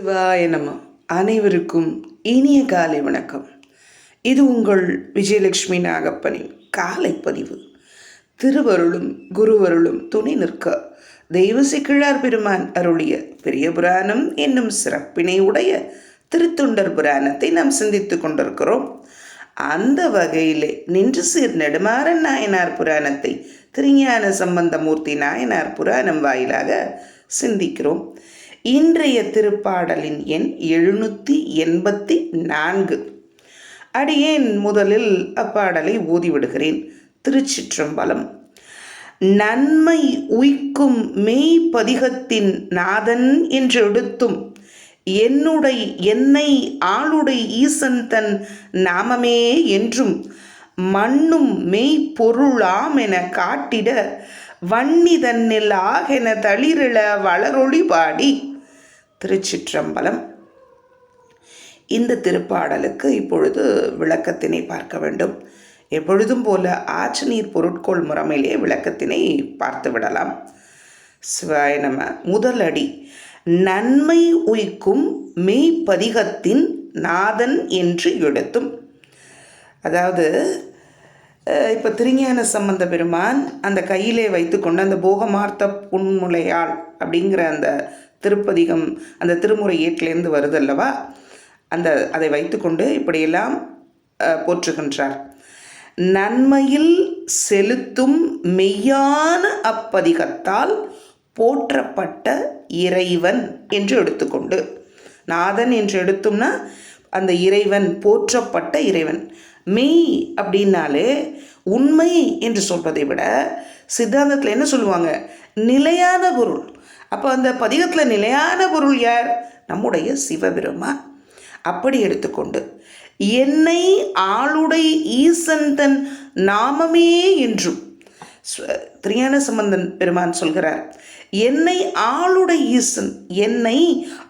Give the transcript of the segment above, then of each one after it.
சிவாய நம. அனைவருக்கும் இனிய காலை வணக்கம். இது உங்கள் விஜயலட்சுமி நாகப்பனின் காலை பதிவு. திருவருளும் குருவருளும் துணை நிற்க தெய்வசி கிழார் பெருமான் அருளிய பெரிய புராணம் என்னும் சிறப்பினை உடைய திருத்தொண்டர் புராணத்தை நாம் சிந்தித்துக் கொண்டிருக்கிறோம். அந்த வகையிலே நின்று சீர் நெடுமாறன் நாயனார் புராணத்தை திருஞான சம்பந்தமூர்த்தி நாயனார் புராணம் வாயிலாக சிந்திக்கிறோம். இன்றைய திருப்பாடலின் எண் எழுநூற்றி எண்பத்தி நான்கு. அடியேன் முதலில் அப்பாடலை ஓதிவிடுகிறேன். திருச்சிற்றம்பலம். நன்மை உய்க்கும் மெய்ப்பதிகத்தின் நாதன் என்று எடுத்தும் என்னுடை என்னை ஆளுடை ஈசன் தன் நாமமே என்றும். மண்ணும் மெய்ப்பொருளாம் என காட்டிட வன்னி தன்னில் ஆகென தளிரிழ வளரொளி பாடி. திருச்சிற்றம்பலம். இந்த திருப்பாடலுக்கு இப்பொழுது விளக்கத்தினை பார்க்க வேண்டும். எப்பொழுதும் போல ஆற்று நீர் பொருட்கோள் முறைமையிலே விளக்கத்தினை பார்த்து விடலாம். சிவாய நம. முதல் அடி. நன்மை உய்க்கும் மெய்ப்பதிகத்தின் நாதன் என்று எடுத்தும். அதாவது இப்போ திருஞான சம்பந்த பெருமான் அந்த கையிலே வைத்துக்கொண்டு அந்த போகமார்த்த புன்முலையாள் அப்படிங்கிற அந்த திருப்பதிகம் அந்த திருமுறை ஏட்டிலேருந்து வருதல்லவா? அந்த அதை வைத்துக்கொண்டு இப்படியெல்லாம் போற்றுகின்றார். நன்மையில் செலுத்தும் மெய்யான அப்பதிகத்தால் போற்றப்பட்ட இறைவன் என்று எடுத்துக்கொண்டு நாதன் என்று எடுத்தோம்னா அந்த இறைவன் போற்றப்பட்ட இறைவன். மெய் அப்படின்னாலே உண்மை என்று சொல்வதை விட சித்தாந்தத்தில் என்ன சொல்லுவாங்க? நிலையான பொருள். அப்போ அந்த பதிகத்தில் நிலையான பொருள் யார்? நம்முடைய சிவபெருமான். அப்படி எடுத்துக்கொண்டு என்னை ஆளுடை ஈசன் தன் நாமமே என்றும் திரியான சம்பந்தன் பெருமான் சொல்கிறார். என்னை ஆளுடைய ஈசன் என்னை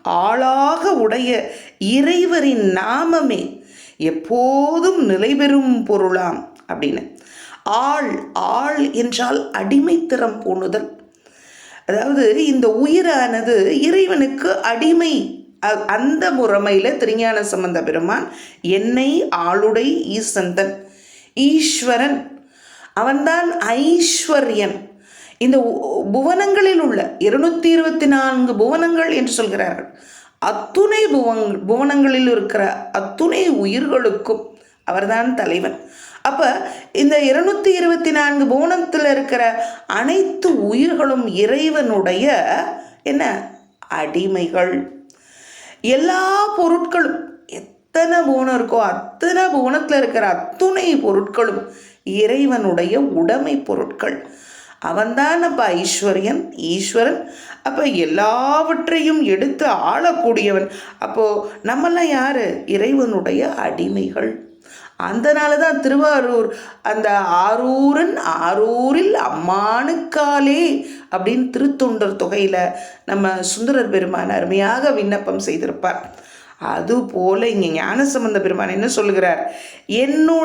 ஆளாக உடைய இறைவரின் நாமமே எப்போதும் நிலைபெறும் பொருளாம் அப்படின்னு. ஆள் ஆள் என்றால் அடிமைத்திறம் பூணுதல். அதாவது இந்த உயிரானது இறைவனுக்கு அடிமை. அ- அந்த முறைமையில் திருஞான சம்பந்த பெருமான் என்னை ஆளுடை ஈசந்தன் ஈஸ்வரன் அவன்தான் ஐஸ்வர்யன். இந்த புவனங்களில் உள்ள இருநூத்தி இருபத்தி நான்கு புவனங்கள் என்று சொல்கிறார்கள். அத்துணை புவங் புவனங்களில் இருக்கிற அத்துணை உயிர்களுக்கும் அவர்தான் தலைவன். அப்போ இந்த இருநூத்தி இருபத்தி நான்கு போனத்தில் இருக்கிற அனைத்து உயிர்களும் இறைவனுடைய என்ன? அடிமைகள். எல்லா பொருட்களும் எத்தனை புவனம் இருக்கோ அத்தனை புவனத்தில் இருக்கிற அத்துணை பொருட்களும் இறைவனுடைய உடைமை பொருட்கள். அவன்தான் அப்போ ஐஸ்வர்யன் ஈஸ்வரன். அப்போ எல்லாவற்றையும் எடுத்து ஆளக்கூடியவன். அப்போது நம்மெல்லாம் யார்? இறைவனுடைய அடிமைகள். அதனால தான் திருவாரூர் அந்த ஆரூரன் ஆரூரில் அம்மானுக்காலே அப்படின்னு திருத்தொண்டர் தொகையில் நம்ம சுந்தரர் பெருமான் அருமையாக விண்ணப்பம் செய்திருப்பார். அதுபோல இங்கே ஞானசம்பந்த பெருமான் என்ன சொல்லுகிறார்? என்னோ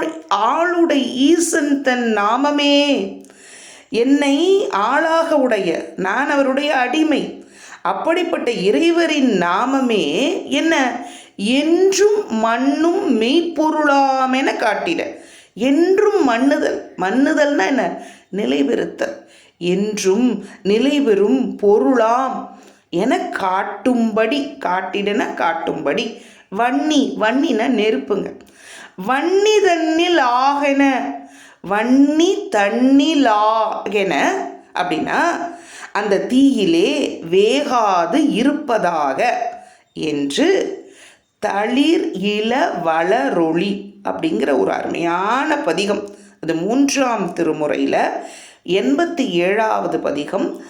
ஆளுடை ஈசன் தன் நாமமே. என்னை ஆளாக உடைய நான் அவருடைய அடிமை. அப்படிப்பட்ட இறைவரின் நாமமே. என்ன? என்றும் மண்ணும் மெய்ப்பொருளாமென காட்டிட என்றும் மண்ணுதல். மண்ணுதல்னா என்ன? நிலைபெறுத்தல். என்றும் நிலைபெறும் பொருளாம் என காட்டும்படி காட்டிடன காட்டும்படி. வன்னி வன்னின நெருப்புங்க. வன்னி தன்னில் ஆகென வன்னி தன்னிலாகென அப்படின்னா அந்த தீயிலே வேகாது இருப்பதாக என்று தளிர் இள வளரொளி அப்படிங்கிற ஒரு அருமையான பதிகம். அது மூன்றாம் திருமுறையில் எண்பத்தி ஏழாவது பதிகம்.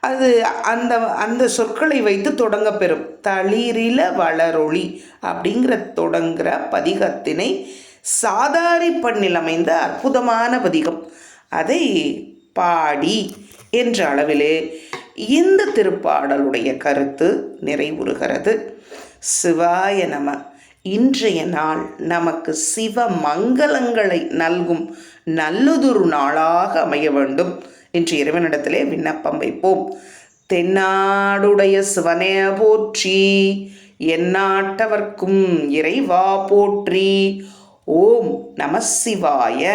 அது அந்த அந்த சொற்களை வைத்து தொடங்க பெறும் தளிரில வளரொளி அப்படிங்கிற தொடங்குகிற பதிகத்தினை சாதாரி பண்ணில் அமைந்த அற்புதமான பதிகம். அதை பாடி என்ற அளவிலே இந்த திருப்பாடலுடைய கருத்து நிறைவுறுகிறது. சிவாய நம. இன்றைய நாள் நமக்கு சிவ மங்களங்களை நல்கும் நல்லதொரு நாளாக அமைய வேண்டும் என்று இறைவனிடத்திலே விண்ணப்பம் வைப்போம். தென்னாடுடைய சிவனே போற்றி எந்நாட்டவர்க்கும் இறைவா போற்றி. ஓம் நம சிவாய.